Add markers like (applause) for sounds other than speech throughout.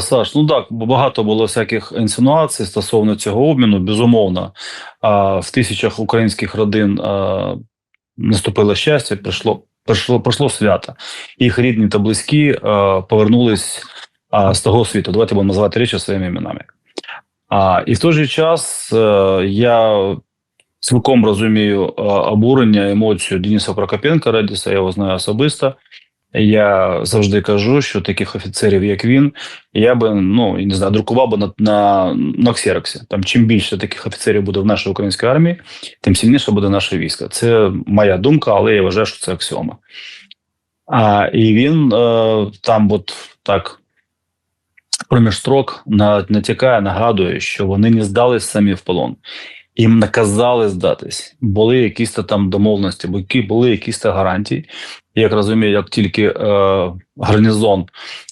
Саш, ну так, багато було всяких інсинуацій стосовно цього обміну. Безумовно, в тисячах українських родин наступило щастя, прийшло, прийшло, прийшло свято. Їх рідні та близькі повернулись з того світу. Давайте будемо називати речі своїми іменами. І в той же час е, я цілком розумію обурення, емоцію Дениса Прокопенка Радіса, я його знаю особисто. Я завжди кажу, що таких офіцерів, як він, я би ну не знаю, друкував би на на, на ксероксі. Там чим більше таких офіцерів буде в нашій українській армії, тим сильніше буде наше військо. Це моя думка, але я вважаю, що це аксіома. А і він е, там, от так проміж строк натякає, нагадує, що вони не здались самі в полон. Їм наказали здатись. Були якісь то там домовленості, були якісь гарантії. Як розумію, як тільки е, гарнізон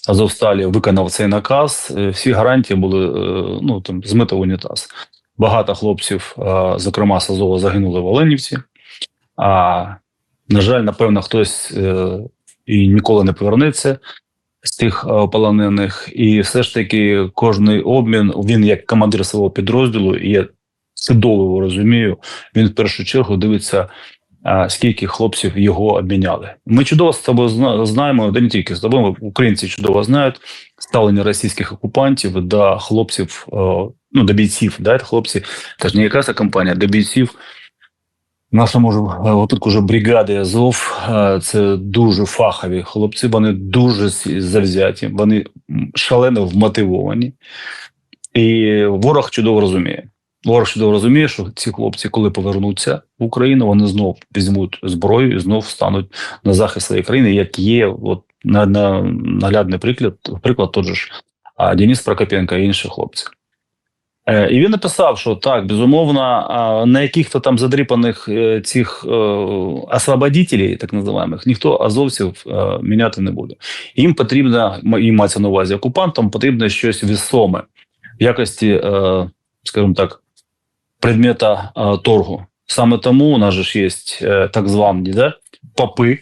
Азовсталі виконав цей наказ, е, всі гарантії були е, ну там змито в унітаз. Багато хлопців, е, зокрема з Азова, загинули в Оленівці. А на жаль, напевно, хтось е, і ніколи не повернеться з тих е, полонених. І все ж таки, кожний обмін він як командир свого підрозділу, і чудово розумію. Він в першу чергу дивиться, скільки хлопців його обміняли. Ми чудово з тобою знаємо, де не тільки з тобою, українці чудово знають ставлення російських окупантів до хлопців, е, ну до бійців, да, хлопці, це ж не якась компанія, до бійців. Наша може отут уже бригади Азов. е, Це дуже фахові хлопці. Вони дуже завзяті, вони шалено вмотивовані. І ворог чудово розуміє. Ворог чудово розуміє, що ці хлопці, коли повернуться в Україну, вони знов візьмуть зброю і знов стануть на захист своєї країни, як є от на, на наглядний приклад, приклад тот же ж а, Денис Прокопенко і інші хлопці. Е, І він написав, що так, безумовно, на яких-то там задріпаних е, цих е, освободителей, так називаємих, ніхто азовців міняти не буде. Їм потрібно, і мається на увазі окупантам, потрібно щось весоме в якості, скажімо так, предмета е, торгу. Саме тому у нас же є е, так звані да, попи е,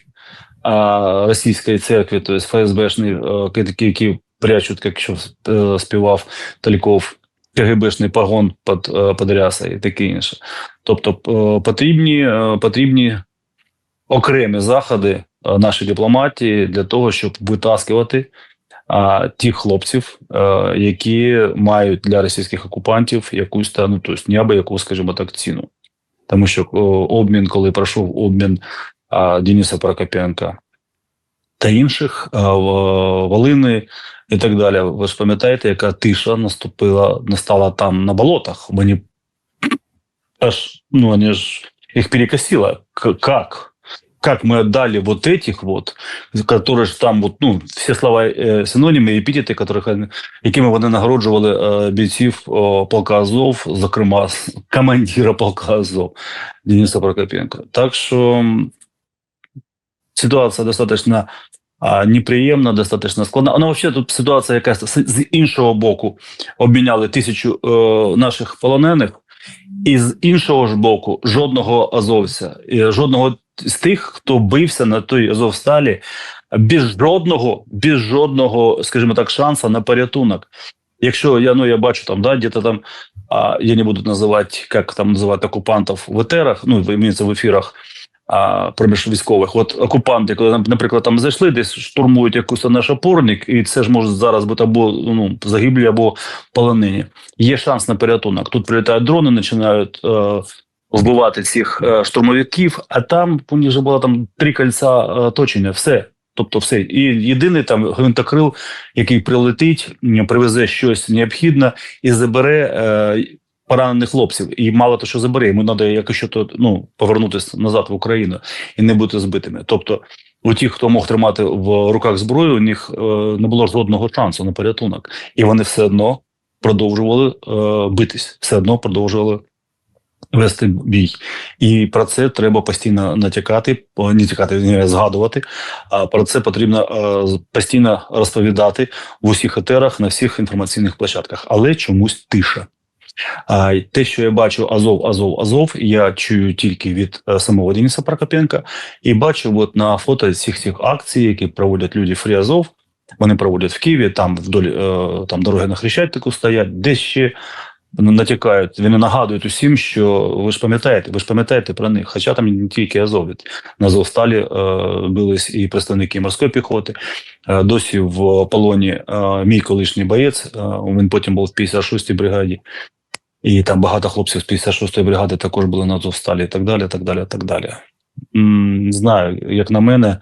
російської церкви, тобто ФСБшні, е, які, прячуть, як що е, співав Тальков, КГБшний погон під, е, під ряса і таке інше. Тобто потрібні, потрібні окремі заходи нашої дипломатії для того, щоб витаскувати а, тих хлопців, е, які мають для російських окупантів якусь та ну тобто неабияку, скажімо так, ціну. Тому що о, обмін, коли пройшов обмін а, Дениса Прокопенка та інших а, в- Волини і так далі. Ви ж пам'ятаєте, яка тиша наступила, настала там на болотах. Вони аж, ну, вони ж їх перекосило. К- Как? Как мы отдали вот этих вот, которые ж там, вот, ну, всі слова е, синоніми, епітети, которых, вони- якими вони нагороджували е, бійців о, полка Азов, зокрема с- (laughs) командира полка Азов Дениса Прокопенка. Так що м, ситуація достатньо а, неприємна, достатньо складна. Вона взагалі тут ситуація якась з, з іншого боку. Обміняли тисячу е, наших полонених, і з іншого ж боку, жодного азовця, і жодного з тих, хто бився на той Азовсталі, без жодного, без жодного, скажімо так, шанса на порятунок. Якщо я ну я бачу там, да, где-то там, а, я не буду називати, як там називати окупантів в етерах, ну в ефірах а, проміж військових. От окупанти, коли наприклад, там зайшли, десь штурмують якийсь наш опорник, і це ж може зараз бути або ну загиблі, або полонені. Є шанс на порятунок. Тут прилітають дрони, починають е, вбивати цих е, штурмовиків, а там у них же було там три кольця е, оточення, все. Тобто, все. І єдиний там гвинтокрил, який прилетить, привезе щось необхідне і забере е, поранених хлопців. І мало того, що забере, йому треба якось то ну, повернутися назад в Україну і не бути збитими. Тобто, у тих, хто мог тримати в руках зброю, у них е, не було жодного шансу на порятунок, і вони все одно продовжували е, битись, все одно продовжували вести бій. І про це треба постійно натякати, по- не тікати, не згадувати. А про це потрібно е, постійно розповідати в усіх етерах на всіх інформаційних площадках, але чомусь тиша. А те, що я бачу Азов, Азов, Азов, я чую тільки від е, самого Дениса Прокопенка, і бачу от на фото всіх цих акцій, які проводять люди Фрі Азов. Вони проводять в Києві, там вдоль е, там дороги на Хрещатику стоять, десь ще натякають. Вони нагадують усім, що ви ж пам'ятаєте, ви ж пам'ятаєте про них. Хоча там не тільки Азов, від- на Азовсталі е, бились і представники морської піхоти. Е, досі в полоні е, мій колишній боєць. е, він потім був в 56-й бригаді. І там багато хлопців з 56-ї бригади також були на Азовсталі і так далі. так далі, так далі. Не знаю, як на мене,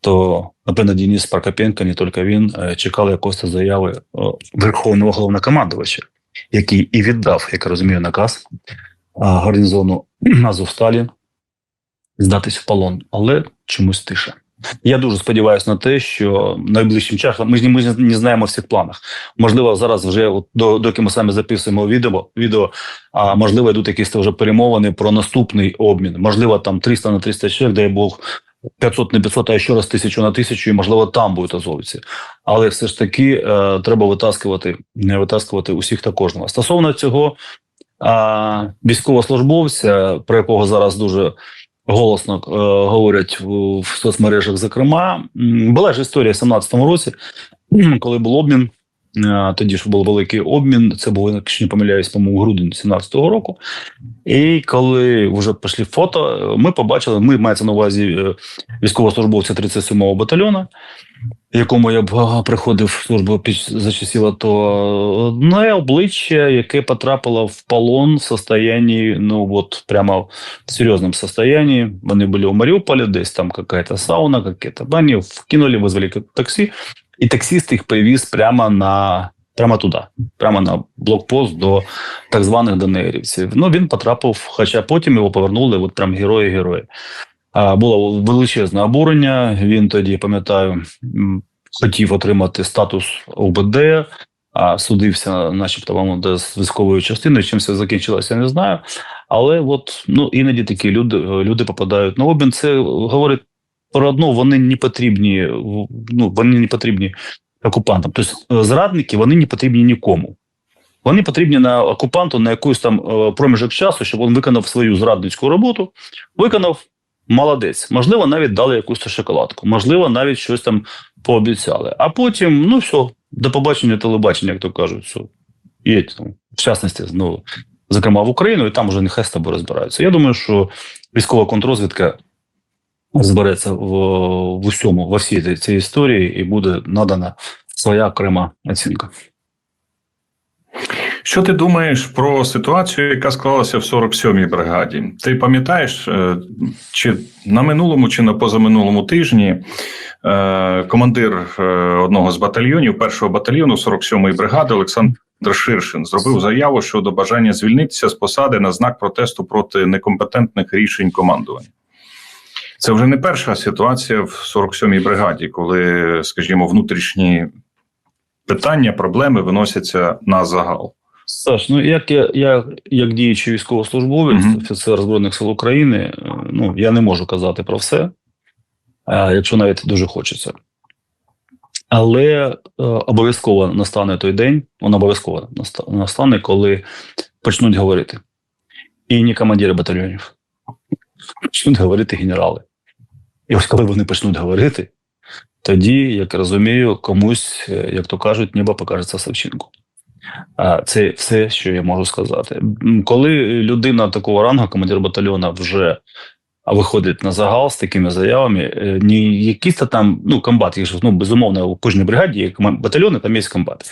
то напевно Денис Прокопенко, не тільки він, е, чекали якоїсь заяви е, Верховного головнокомандувача, який і віддав, як я розумію, наказ гарнізону (clears throat) Азовсталі здатись в полон, але чомусь тише. Я дуже сподіваюся на те, що найближчим часом ми ж ми не знаємо всіх планах. Можливо, зараз вже от, до, доки ми самі записуємо відео, відео, а можливо, йдуть якісь вже перемовини про наступний обмін. Можливо, там 300 на 300 чоловік, дай Бог, 500 на 500, а ще раз 1000 на 1000, і можливо там будуть азовці. Але все ж таки е, треба витаскувати, не витаскувати усіх та кожного. Стосовно цього а, військовослужбовця, про якого зараз дуже голосно е, говорять в, в соцмережах, зокрема, була ж історія в 17-му році, (clears throat) коли був обмін. Тоді ж був великий обмін. Це було, якщо не помиляюсь, по-моєму, грудень 17-го року. І коли вже пішли фото, ми побачили, ми мається на увазі е, військовослужбовця 37-го батальйону, якому я приходив в службу за часів АТО, одне обличчя, яке потрапило в полон в состоянии, ну от прямо в серйозному состоянии. Вони були у Маріуполі, десь там какая-то сауна, какие-то бані, вкинули, визвали таксі, і таксист їх привіз прямо на. Прямо туди, прямо на блокпост до так званих ДНРівців. Ну він потрапив, хоча потім його повернули, от прям герої-герої. Було величезне обурення. Він тоді, пам'ятаю, хотів отримати статус ОБД, а судився, начебто, вам з військовою частиною. Чим все закінчилося, я не знаю. Але от ну іноді такі люди, люди попадають на обмін. Це говорить про одну, вони не потрібні, ну вони не потрібні окупантам. Тобто зрадники вони не потрібні нікому. Вони потрібні на окупанту на якийсь там е, проміжок часу, щоб він виконав свою зрадницьку роботу, виконав молодець. Можливо, навіть дали якусь шоколадку, можливо, навіть щось там пообіцяли. А потім, ну все, до побачення телебачення, як то кажуть, все. Їдь там, в частності, ну, зокрема в Україну, і там вже нехай з тобою розбираються. Я думаю, що військова контрозвідка збереться в, в усьому, во всій цій- історії, і буде надана своя окрема оцінка. Що ти думаєш про ситуацію, яка склалася в 47-й бригаді? Ти пам'ятаєш, е, чи на минулому, чи на позаминулому тижні е, командир е, одного з батальйонів, першого батальйону 47-ї бригади Олександр Ширшин зробив заяву щодо бажання звільнитися з посади на знак протесту проти некомпетентних рішень командування? Це вже не перша ситуація в 47-й бригаді, коли, скажімо, внутрішні питання, проблеми виносяться на загал. Саш, ну як я, я як діючий військовослужбовець, Мгм. офіцер Збройних сил України, е, ну я не можу казати про все, е, якщо навіть дуже хочеться. Але е, обов'язково настане той день, він обов'язково настане, коли почнуть говорити. І не командири батальйонів, почнуть говорити генерали. І ось коли вони почнуть говорити, тоді, як розумію, комусь, е, як то кажуть, небо покажеться Савченко. А це все, що я можу сказати. Коли людина такого рангу, командир батальйона, вже виходить на загал з такими заявами, е, не якісь там, ну, комбат, їх ж, ну, безумовно, у кожній бригаді є батальйони, там є комбат.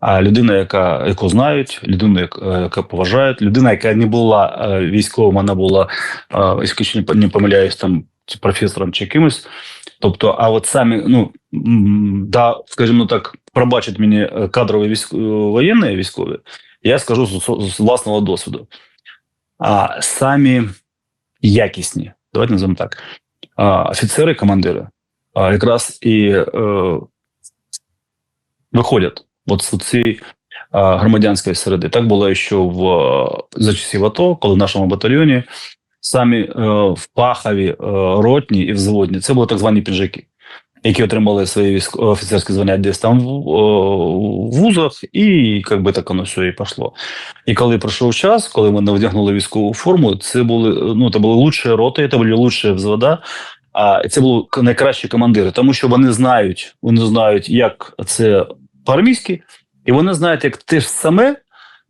А людина, яка яку знають, людина, яка, яка поважають, людина, яка не була е, військовим, вона була, е, якщо не помиляюсь, там чи професором чи кимось. Тобто, а от самі, ну да, скажімо так, пробачать мені е, кадрові військ... е, воєнні військові, я скажу з, з власного досвіду. А самі якісні, давайте називаємо так, офіцери, командири, якраз і е, виходять от з цієї громадянської середи. Так було, що в е, за часів АТО, коли в нашому батальйоні самі е, в Пахові, е, ротні і взводні, це були так звані піджаки, які отримали свої офіцерські звання десь там в, е, вузах, і як би так воно все і пішло. І коли пройшов час, коли ми вдягнули військову форму, це були ну це були лучші роти, це були лучші взвода. А це були найкращі командири, тому що вони знають, вони знають, як це по-армійськи, і вони знають, як те ж саме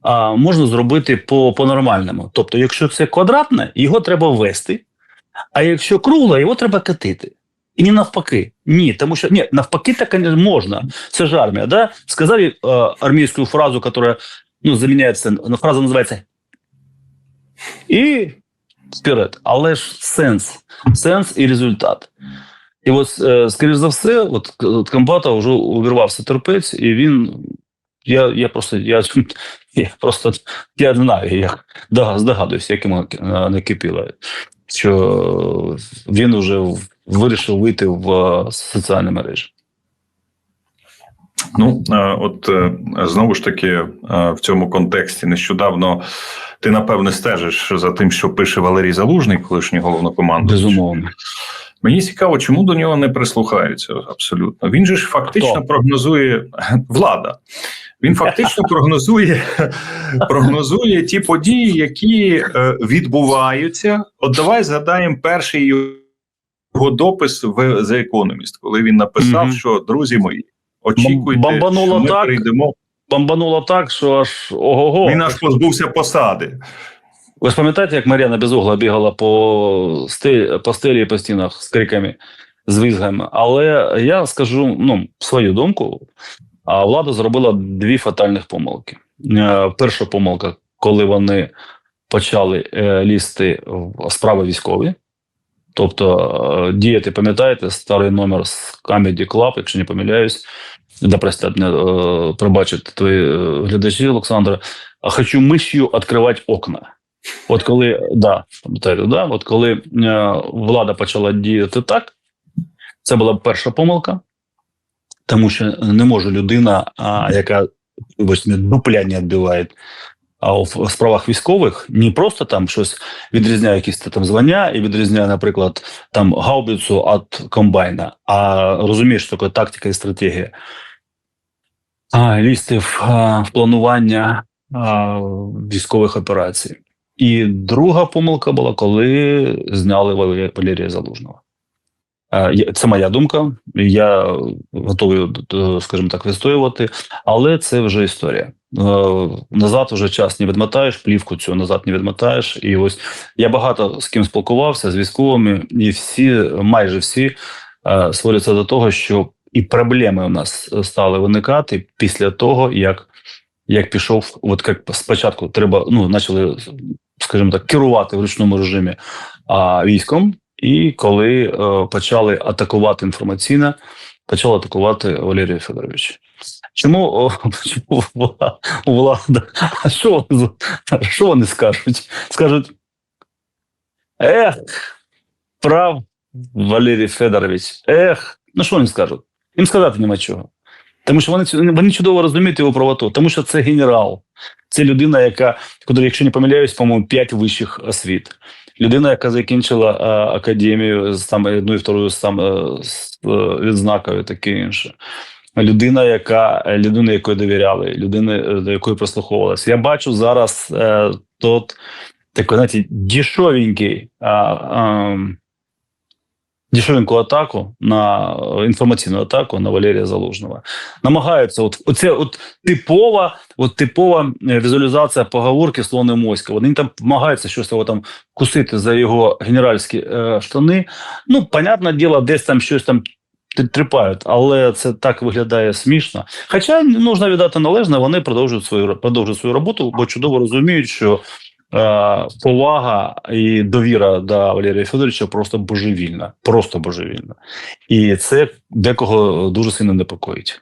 а, можна зробити по, по-нормальному. Тобто, якщо це квадратне, його треба ввести, а якщо кругле, його треба катити. І не навпаки. Ні, тому що ні, навпаки, так можна. Це ж армія. Да? Сказали е, армійську фразу, яка ну, заміняється, ну, фраза називається і вперед. Але ж сенс, сенс і результат. І от, е, скоріш за все, от, от комбата вже увірвався терпець, і він. Я, я просто я, (laughs) я просто я знаю, як здогадуюся, як йому е, не кипіло, що він вже вирішив вийти в е, соціальні мережі. Ну, е, от знову ж таки, в цьому контексті нещодавно ти напевне стежиш за тим, що пише Валерій Залужний, колишній головнокомандуючий. Безумовно. Мені цікаво, чому до нього не прислухаються абсолютно. Він же ж фактично Хто? прогнозує (laughs) влада. Він фактично прогнозує, (laughs) прогнозує ті події, які е, відбуваються. От давай згадаємо перший його допис в The Economist, коли він написав, Мгм. що друзі мої, очікуйте, Бомбануло що ми так. прийдемо. Бомбануло так, що аж ого-го. Він аж позбувся посади. Ви ж пам'ятаєте, як Мар'яна Безугла бігала по стелі, по стелі і по стінах з криками, з визгами. Але я скажу ну, свою думку. А влада зробила дві фатальних помилки. Е, Перша помилка, коли вони почали е, лізти в справи військові. Тобто, е, діяти, пам'ятаєте, старий номер з Comedy Club, якщо не помиляюсь, да простят мене, пробачать твої глядачі, Олександр. А хочу миш'ю відкривати окна. От коли да, пам'ятаєте, да? От коли влада почала діяти так, це була перша помилка, тому що не може людина, а, яка вибачте, дупля не відбиває, а в справах військових не просто там щось відрізняє якісь там звання і відрізняє, наприклад, там гаубицю від комбайна, а розумієш, що таке тактика і стратегія. А, лізти в, а, в планування а, військових операцій. І друга помилка була, коли зняли Валерія Залужного. Е, Це моя думка. Я готовий, е, скажімо так, відстоювати, але це вже історія. Е, Назад вже час не відмотаєш, плівку цю назад не відмотаєш. І ось я багато з ким спілкувався з військовими, і всі, майже всі, сводяться до того, що і проблеми у нас стали виникати після того, як, як пішов, от як спочатку треба, ну, почали, скажімо так, керувати в ручному режимі а, військом, і коли е, почали атакувати інформаційно, почали атакувати Валерія Федоровича. Чому, чому влада? А що, що вони скажуть? Скажуть: ех, прав Валерій Федорович, ех, ну що вони скажуть? Їм сказати нема чого. Тому що вони, вони чудово розуміють його правоту, тому що це генерал. Це людина, яка, якщо не помиляюсь, по-моєму, п'ять вищих освіт. Людина, яка закінчила е, академію з там одну і вторую сам е, з е, відзнакою, таке інше. Людина, яка людина, якої довіряли, людина, е, до якої прислуховувалася. Я бачу зараз е, тот такий, знаєте, дішовенький. А, а, Дешевеньку атаку на е, інформаційну атаку на Валерія Залужного намагаються. От оце от типова, от типова е, візуалізація поговорки слони моська. Вони там намагаються щось його там кусити за його генеральські е, штани. Ну, понятне діло, десь там щось там тріпають, але це так виглядає смішно. Хоча можна віддати належне, вони продовжують свою продовжують свою роботу, бо чудово розуміють, що. Е, Повага і довіра до Валерія Федоровича просто божевільна, просто божевільна, і це декого дуже сильно непокоїть.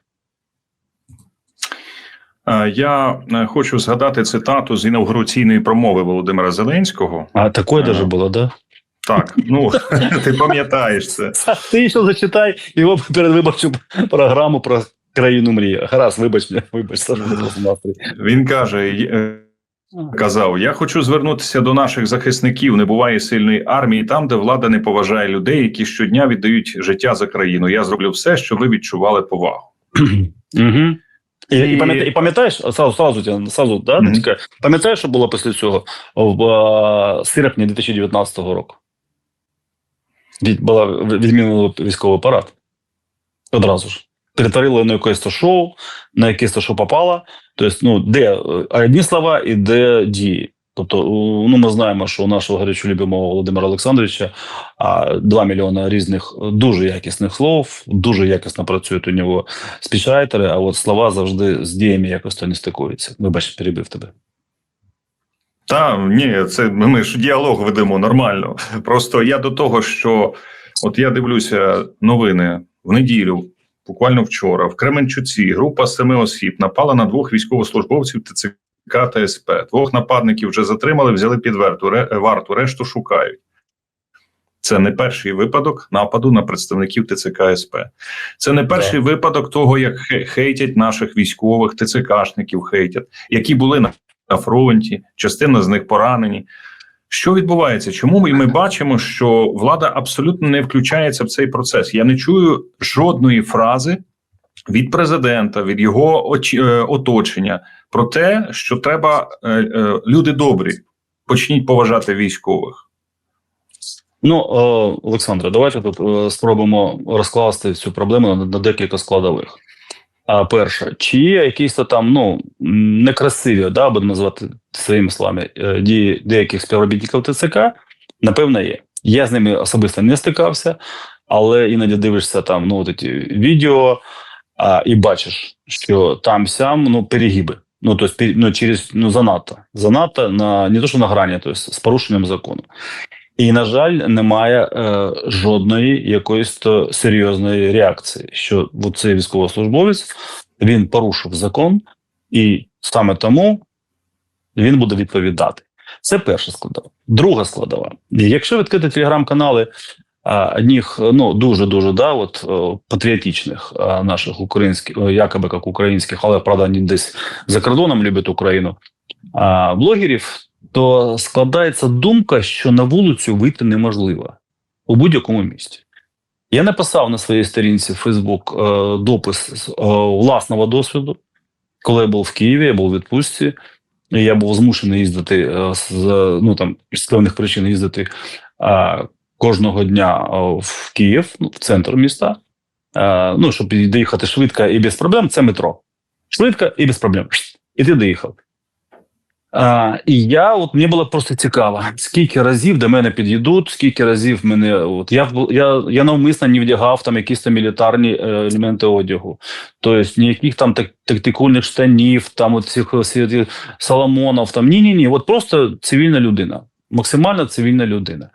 Е, Я е, хочу згадати цитату з інаугураційної промови Володимира Зеленського. А такое Ага. даже было, да? Так, ну (laughs) ти пам'ятаєш це. (laughs) Ти ще зачитай його передвиборчу програму про країну мрії. Гаразд, вибач вибач, настрій. Він каже: казав: Я хочу звернутися до наших захисників. Не буває сильної армії там, де влада не поважає людей, які щодня віддають життя за країну. Я зроблю все, щоб ви відчували повагу. Угу. І, і, І- пам'ятаєш, сразу, сразу, сразу да, Мгм. тільки, пам'ятаєш, що було після цього в е, серпні 2019 року? від, була відмінила військовий парад. Одразу ж. Перетворили на якесь то шоу, на якесь то, що попало. Тобто, ну, де е, одні слова і де дії. Тобто, ну, ми знаємо, що у нашого гарячо любимого Володимира Олександровича 2 мільйони різних е, дуже якісних слов, дуже якісно працюють у нього спічрайтери, а от слова завжди з діями якось то не стикуються. Вибач, перебив тебе. Та ні, це ми ж діалог ведемо нормально. Просто я до того, що от я дивлюся новини в неділю, буквально вчора, в Кременчуці група семи осіб напала на двох військовослужбовців ТЦК та СП. Двох нападників вже затримали, взяли під варту, ре- варту, решту шукають. Це не перший випадок нападу на представників ТЦК СП. Це не перший випадок того, як хе- хейтять наших військових, ТЦКшників хейтять, які були на на фронті, частина з них поранені. Що відбувається? Чому ми, ми бачимо, що влада абсолютно не включається в цей процес? Я не чую жодної фрази від президента, від його е, оточення про те, що треба е, е, люди добрі, почніть поважати військових. Ну, Олександре, давайте тут спробуємо розкласти цю проблему на декілька складових. А перше, чи є якісь то там ну некрасиві, да, будемо назвати своїми словами, е, дії деяких співробітників ТЦК? Напевно, є. Я з ними особисто не стикався, але іноді дивишся там ну, от ці відео а, і бачиш, що там сям ну, перегиби. Ну, тобто, ну, через ну, занадто. Занадто на не то, що на грані, тобто з порушенням закону. І, на жаль, немає е, жодної якоїсь серйозної реакції, що цей військовослужбовець він порушив закон, і саме тому він буде відповідати. Це перша складова. Друга складова. Якщо відкрити телеграм-канали одних ну дуже дуже да, от патріотичних наших українських, якоби як українських, але правда вони десь за кордоном люблять Україну. А, блогерів, то складається думка, що на вулицю вийти неможливо у будь-якому місті. Я написав на своїй сторінці в Фейсбук е, допис з е, власного досвіду, коли я був в Києві, я був у відпустці, і я був змушений їздити е, з ну там з певних причин їздити е, кожного дня е, в Київ, ну, в центр міста. Е, ну, щоб доїхати швидко і без проблем, це метро. Швидко і без проблем. І ти доїхав. А, і я от мені було просто цікаво, скільки разів до мене під'їдуть, скільки разів мене. От я я, я навмисно не вдягав там якісь там мілітарні е, елементи одягу, тобто ніяких там так, тактикульних штанів, там цих всіх Соломонов, там ні, ні, ні. От просто цивільна людина, максимально цивільна людина.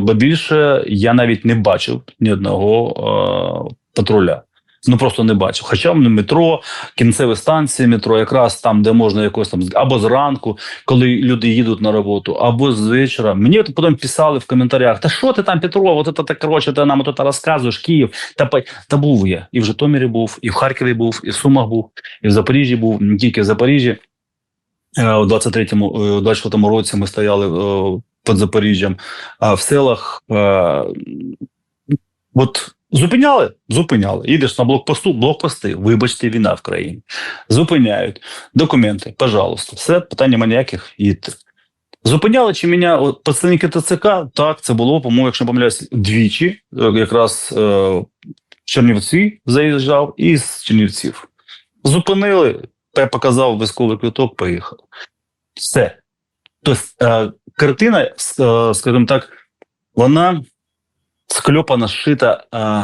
Бо більше я навіть не бачив ні одного патруля. Ну просто не бачив. Хоча в метро, кінцеві станції метро, якраз там, де можна якось там або зранку, коли люди їдуть на роботу, або з вечора. Мені потім писали в коментарях: Та що ти там, Петро? От це так коротше, ти нам от розказуєш, Київ. Та та був я. І в Житомирі був, і в Харкові був, і в Сумах був, і в Запоріжжі був, не тільки в Запоріжжі. Е, У 23-му, е, у 24-му році ми стояли е, під Запоріжжям, а в селах. От зупиняли, зупиняли. Їдеш на блокпосту, блокпости. Вибачте, війна в країні. Зупиняють документи, пожалуйста. Все, питання немає ніяких, їдьте. Зупиняли чи мене представники ТЦК? Так, це було, по-моєму, якщо не помиляюсь, двічі. Е, Якраз е, Чернівці заїжджав і з Чернівців. Зупинили, показав військовий квиток, поїхав. Все. Тобто, е, картина, е, скажімо так, вона склепана, сшита э,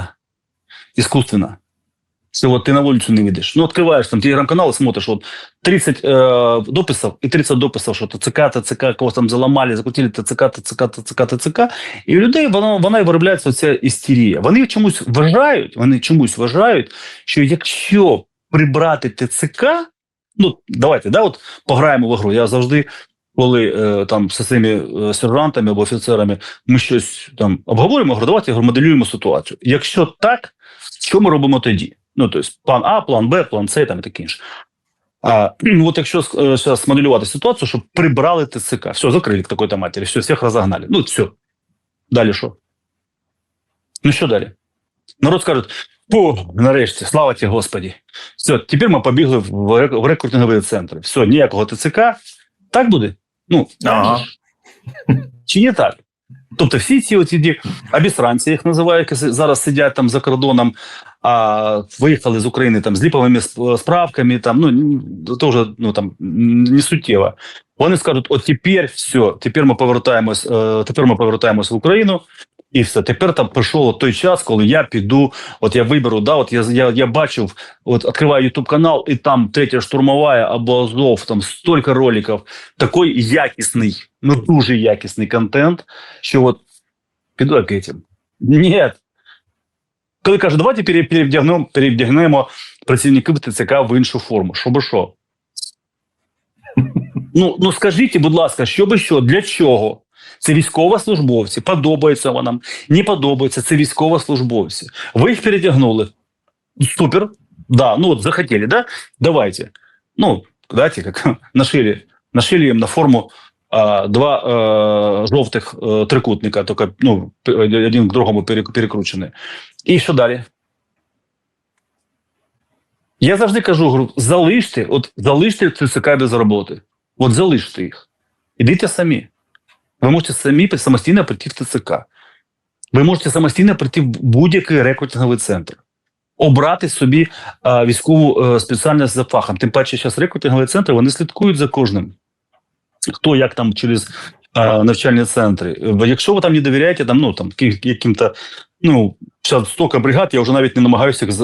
искусственно. Что вот ты на улицу не видишь. Ну, открываешь там телеграм-канал и смотришь, вот 30 э, дописов и 30 дописов, що ТЦК, ТЦК, когось там заламали, закрутили ТЦК, ТЦК, ТЦК, ТЦК. І у людей вона, вона і виробляється оця істерія. Вони чомусь вважають, вони чомусь вважають, що якщо прибрати ТЦК, ну, давайте, да, от пограємо в ігру. Я завжди, коли е, там зі своїми е, сержантами або офіцерами ми щось там обговорюємо, говорю, давайте моделюємо ситуацію. Якщо так, що ми робимо тоді? Ну, тобто, план А, план Б, план С там і таке інше. А, от якщо зараз моделювати ситуацію, щоб прибрали ТЦК, все, закрили к такой-то матері, все, всіх розогнали. Ну, все. Далі що? Ну, що далі? Народ скаже, Фу, нарешті, слава ті Господі. Все, тепер ми побігли в рекрутингові центри. Все, ніякого ТЦК. Так буде? Ну, Ага. чи не так? Тобто всі ці оці абісранці, їх називають, які зараз сидять там за кордоном, а виїхали з України там з ліповими справками, там ну то вже ну там не суттєво. Вони скажуть: от тепер все, тепер ми повертаємось, е, тепер ми повертаємось в Україну. І все, тепер там прийшов той час, коли я піду. От я виберу, да, от я я, я бачив, от відкриваю Ютуб канал, і там третя штурмова або Азов, там стільки роликів, такий якісний, ну дуже якісний контент, що от піду я к этим. Ні. Коли каже, давайте пере- перевдягнемо, перевдягнемо працівників ТЦК в іншу форму. Що би що? Ну, ну скажіть, будь ласка, що би що, для чого? Це військовослужбовці, подобається вона не подобається, це військовослужбовці. Ви їх перетягнули. Супер. Да, ну вот захотели, да? Давайте. Ну, давайте, как (laughs) нашили, нашили им на форму а, два а, жовтих а, трикутника, только ну, один к другому перек- перекручені. І що далі? Я завжди кажу, говорю, залиште, от залиште ЦСК без роботи. От залиште їх. Ідіть самі. Ви можете самі самостійно прийти в ТЦК. Ви можете самостійно прийти в будь-який рекрутинговий центр, обрати собі а, військову е, спеціальність за фахом. Тим паче, зараз рекрутингові центри вони слідкують за кожним. Хто як там через а, навчальні центри. Якщо ви там не довіряєте, там, ну, там, яким-то, ну, стільки бригад, я вже навіть не намагаюся їх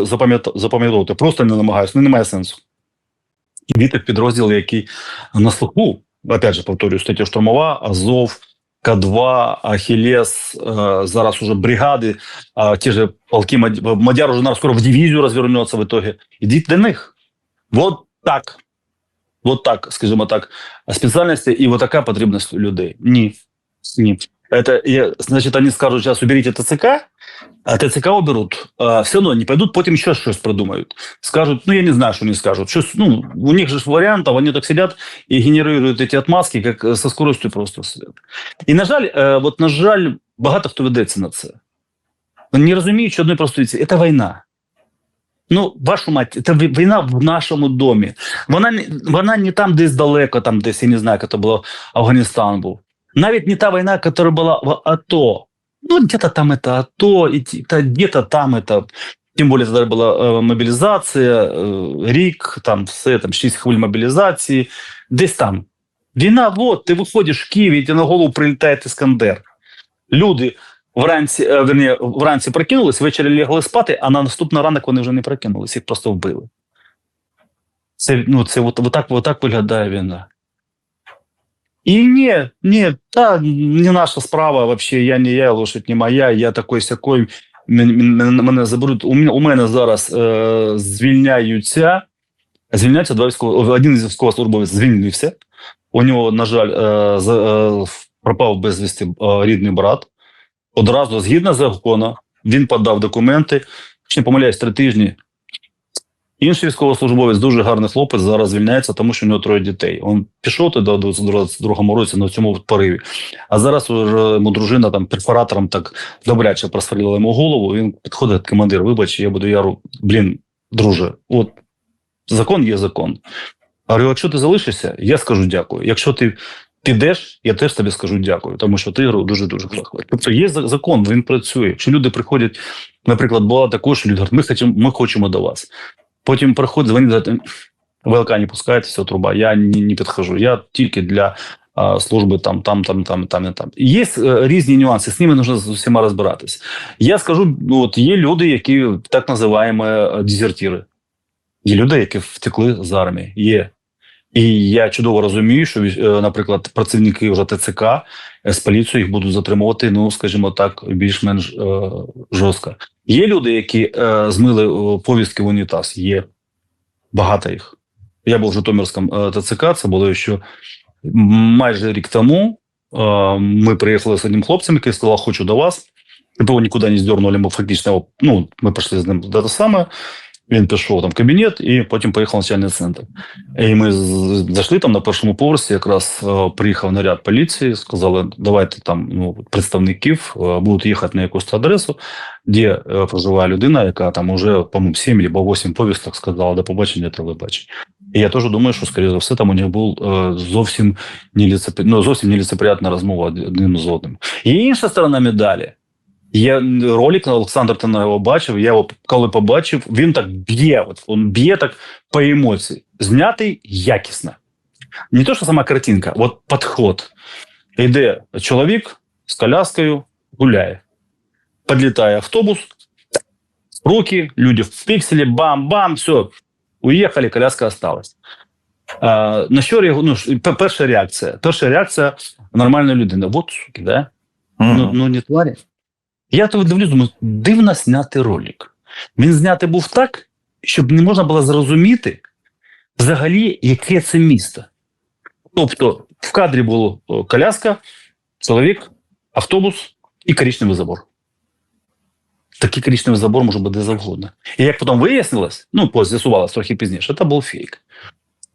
запам'ятовувати. Просто не намагаюся, ну, немає сенсу. Ідіть в підрозділ, який на слуху, опять же, повторюю, стаття штурмова, Азов, К2, Ахілес, е, зараз уже бригади, а ті ж полки Мад- Мадяр уже наверное, скоро в дивізію розвернеться в итоге. Ідіть до них. Вот так. Вот так, скажімо так, спеціальності і вот така потрібність у людей. Ні. Ні. Это, я, значит, они скажут, сейчас уберите ТЦК, а ТЦК уберут. Все равно не пойдут, потім ще щось придумають. Скажут, ну я не знаю, что они скажут. Щось, ну, у них же ж варіантів, вони так сидять і генерують эти отмазки, як е, со скоростю просто сидять. І, на жаль, е, от, на жаль, багато хто ведеться на це. Не розуміють, що одної простої ці. Це війна. Ну, вашу мать, ві- війна в нашому домі. Вона, вона не там десь далеко, там десь, я не знаю, як це було, Афганістан був. Навіть не та війна, яка була в АТО. Ну, где-то там это АТО, и где-то там это. Тим більше тоді була е, мобілізація, е, рік, там все, там шість хвиль мобілізації, десь там. Війна, от, ти виходиш в Києві, і на голову прилітає Іскандер. Люди вранці, е, верні, вранці прокинулись, ввечері лягли спати, а на наступний ранок вони вже не прокинулись, їх просто вбили. Це, ну, це от, от так виглядає війна. І ні, ні, та не наша справа вообще, я не я, лошадь не моя, я такой сякой, мен- мен- мене заберуть. У мене, у мене зараз е, звільняються, звільняються два військово, один із військовослужбовець звільнився. У нього, на жаль, е, за, е, пропав безвісти е, рідний брат. Одразу, згідно закону, він подав документи. Якщо не помиляюсь, три тижні. Інший військовослужбовець, дуже гарний хлопець, зараз звільняється, тому що у нього троє дітей. Він пішов туди у 22-му році на цьому пориві. А зараз йому дружина там перфоратором так добряче просверлила йому голову. Він підходить командир, вибач, я буду яру. Блін, друже, от закон є закон. А якщо ти залишишся, я скажу дякую. Якщо ти підеш, я теж тобі скажу дякую, тому що ти дуже дуже класно. Тобто є закон, він працює. Якщо люди приходять, наприклад, була також люди ми хочемо, ми хочемо до вас. Потім приходить, дзвонить, ВЛК не пускають, все, труба. Я не, не підхожу. Я тільки для а, служби там, там, там, там, там там. Є е, різні нюанси, з ними треба з усіма розбиратись. Я скажу: ну, от є люди, які так називаємо дезертіри. Є люди, які втекли з армії. Є. І я чудово розумію, що, е, наприклад, працівники вже ТЦК е, з поліцією їх будуть затримувати, ну, скажімо так, більш-менш е, жорстко. Є люди, які змили повістки в унітаз. Є багато їх. Я був в Житомирському ТЦК, це було ще майже рік тому. Ми приїхали з одним хлопцем, який сказав, хочу до вас. Його нікуди не здернули, ми фактично, ну, ми прийшли з ним до те саме. Він пішов там в кабінет і потім поїхав в навчальний центр. І ми зайшли там на першому поверсі, якраз е, приїхав наряд поліції, сказали, давайте там ну, представників е, будуть їхати на якусь адресу, де е, проживає людина, яка там уже, по-моєму, 7 або 8 повісток сказала до побачення, телебачення. І я теж думаю, що, скоріше за все, там у них був зовсім ну, зовсім неліцеприятна розмова од- одним з одним. І інша сторона медалі. Є ролик, Олександр ти його бачив. Я його коли побачив, він так б'є. От він б'є так по емоції. Знятий якісно. Не то, що сама картинка, от підход. Йде чоловік з коляскою, гуляє. Підлітає автобус, руки, люди в пикселе, бам-бам, все, уехали, коляска осталась. А, на що реагу- ну, перша реакція? Перша реакція нормальної людини. От суки, да? Ну, ну не тварі. Я то дивлюсь, думаю, дивно знятий ролик. Він знятий був так, щоб не можна було зрозуміти взагалі, яке це місто. Тобто, в кадрі було коляска, чоловік, автобус і коричневий забор. Такий коричневий забор може бути завгодно. І як потім вияснилось, ну, з'ясувалось трохи пізніше, це був фейк.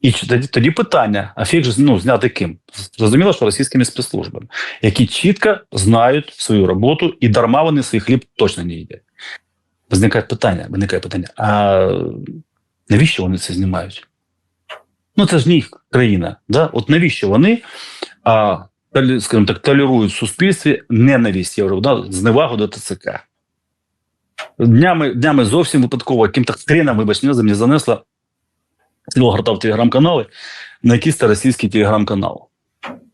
І тоді, тоді питання: а фейк же ну, знятий ким? Зрозуміло, що російськими спецслужбами, які чітко знають свою роботу і дарма вони свій хліб точно не їдять. Виникає питання, виникає питання: а навіщо вони це знімають? Ну, це ж не їх країна. Да? От навіщо вони, а, скажімо так, толерують в суспільстві ненависть євро, зневагу до ТЦК. Днями, днями зовсім випадково, яким-то хреном, вибач, не мені занесло, його гортав телеграм-канали на якийсь російський телеграм-канал.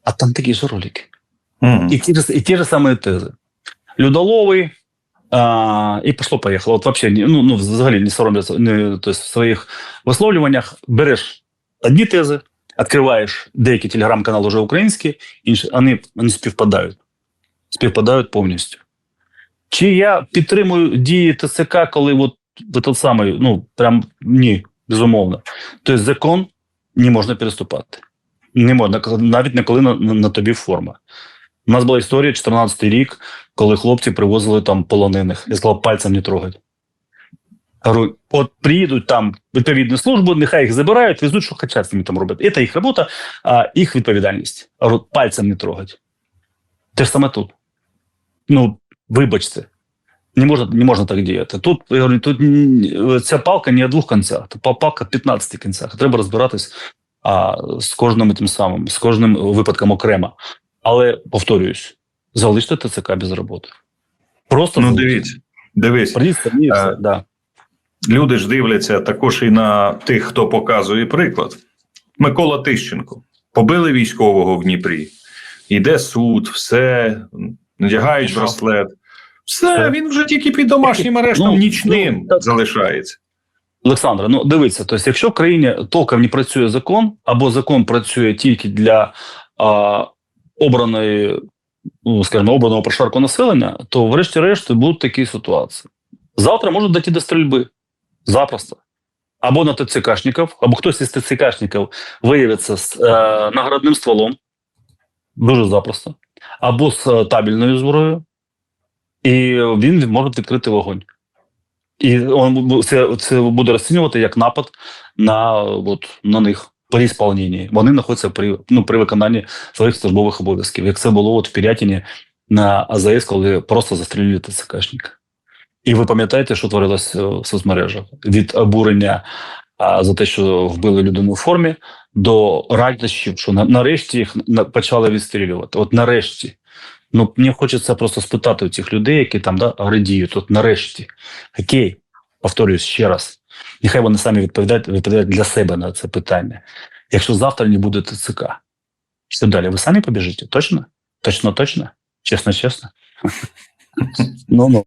А там такі ж ролики. Мгм. І ті ж, і ті ж самі тези. Людоловий, а, і пішло-поїхало. От вообще, ну, ну, взагалі не соромляться не, тобто, в своїх висловлюваннях. Береш одні тези, відкриваєш деякі телеграм-канали вже українські, інші, вони, вони співпадають. Співпадають повністю. Чи я підтримую дії ТЦК, коли от, ви тот самий, ну, прям ні, безумовно. Тобто закон не можна переступати. Не можна, навіть не коли на, на, тобі форма. У нас була історія 14 рік, коли хлопці привозили там полонених. Я сказав, пальцем не трогать. Говорю, от приїдуть там відповідні служби, нехай їх забирають, везуть, що хочуть з ними там робити. Це їх робота, а їх відповідальність. Говорю, пальцем не трогать. Те ж саме тут. Ну, вибачте. Не можна, не можна так діяти. Тут, я говорю, тут ця палка не о двох кінцях, це палка в 15 кінцях. Треба розбиратись а, з кожним тим самим, з кожним випадком окремо. Але повторююсь, залиште ТЦК без роботи. Просто Ну, залиште. дивіться, дивись. Все, Е, да. Люди ж дивляться також і на тих, хто показує приклад. Микола Тищенко. Побили військового в Дніпрі. Йде суд, все, надягають Що? браслет. Все, Все. він вже тільки під домашнім арештом Ну, нічним ну, залишається. Олександре, ну дивіться, тобто, якщо в країні толком не працює закон, або закон працює тільки для а, обраної, ну, скажімо, обраного прошарку населення, то врешті-решт будуть такі ситуації. Завтра можуть дійти до стрільби. Запросто. Або на ТЦКшників, або хтось із ТЦКшників виявиться з е, наградним стволом. Дуже запросто. Або з е, табельною зброєю, і він може відкрити вогонь. І он це, це буде розцінювати як напад на, от, на них при ісполненні. Вони знаходяться при, ну, при виконанні своїх службових обов'язків. Як це було от в Пірятіні на АЗС, коли просто застрілили ТЦКшника. І ви пам'ятаєте, що творилось е, в соцмережах? Від обурення а, за те, що вбили людину в формі, до радощів, що на, нарешті їх почали відстрілювати. От нарешті. Ну, мені хочеться просто спитати у цих людей, які там да, радіють, от нарешті. Окей, повторюсь ще раз. Нехай вони самі відповідають, відповідають для себе на це питання. Якщо завтра не буде ТЦК, що далі? Ви самі побіжите? Точно? Точно, точно? Чесно, чесно? Ну, ну.